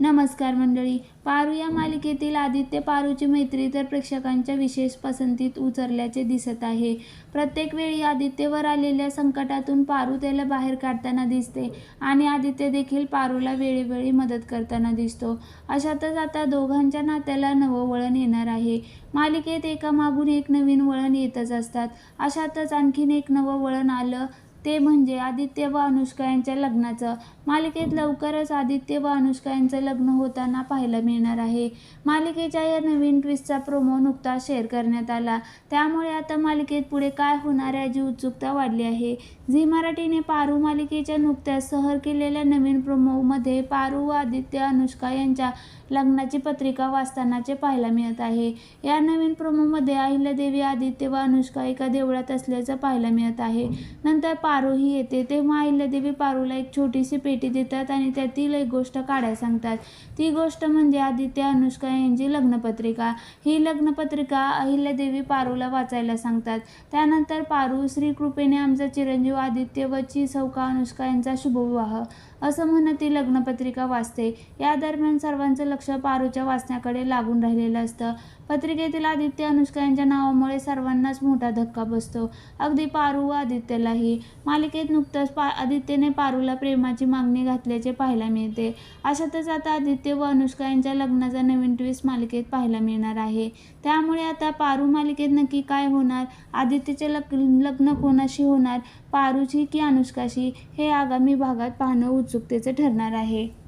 नमस्कार मंडळी पारू या मालिकेतील आदित्य पारूची मैत्री तर प्रेक्षकांच्या विशेष पसंतीत उतरल्याचे दिसत आहे. प्रत्येक वेळी आदित्यवर आलेल्या संकटातून पारू त्याला बाहेर काढताना दिसते आणि आदित्य देखील पारूला वेळोवेळी मदत करताना दिसतो. अशातच आता दोघांच्या नात्याला नवं वळण येणार आहे. मालिकेत एकामागून एक नवीन वळण येतच असतात. अशातच आणखीन एक नवं वळण आलं ते म्हणजे आदित्य व अनुष्का यांच्या लग्नाचं. मालिकेत लवकरच आदित्य व अनुष्का यांचं लग्न होताना पाहायला मिळणार आहे. मालिकेच्या या नवीन ट्विस्टचा प्रोमो नुकताच शेअर करण्यात आला. त्यामुळे आता मालिकेत पुढे काय होणार याची उत्सुकता वाढली आहे. झी मराठीने पारू मालिकेच्या नुकत्याच सहर केलेल्या नवीन प्रोमोमध्ये पारू व आदित्य अनुष्का यांच्या लग्नाची पत्रिका वाचतानाचे पाहायला मिळत आहे. या नवीन प्रोमोमध्ये अहिल्यादेवी आदित्य व अनुष्का एका देवळात असल्याचं पाहायला मिळत आहे. नंतर पारूही येते. तेव्हा अहिल्यादेवी पारूला एक छोटीशी पेटी देतात आणि त्यातील एक गोष्ट काढायला सांगतात. ती गोष्ट म्हणजे आदित्य अनुष्का यांची लग्नपत्रिका. ही लग्नपत्रिका अहिल्यादेवी पारूला वाचायला सांगतात. त्यानंतर पारू श्रीकृपेने आमचा चिरंजीव आदित्य व ची सौका अनुष्का यांचा शुभविवाह असं म्हणत ती लग्नपत्रिका वाचते. या दरम्यान सर्वांचं लक्ष पारूच्या वाचण्याकडे लागून राहिलेलं असतं. पत्रिकेतील आदित्य अनुष्का यांच्या नावामुळे सर्वांनाच मोठा धक्का बसतो. अगदी पारू व आदित्यलाही. मालिकेत नुकतंच पा आदित्यने पारूला प्रेमाची मागणी घातल्याचे पाहायला मिळते. अशातच आता आदित्य व अनुष्का यांच्या लग्नाचा नवीन ट्विस्ट मालिकेत पाहायला मिळणार आहे. त्यामुळे आता पारू मालिकेत नक्की काय होणार? आदित्यचे लग लग्न कोणाशी होणार? पारूची की अनुष्काशी? हे आगामी भागात पाहणं उत्सुकतेचं ठरणार आहे.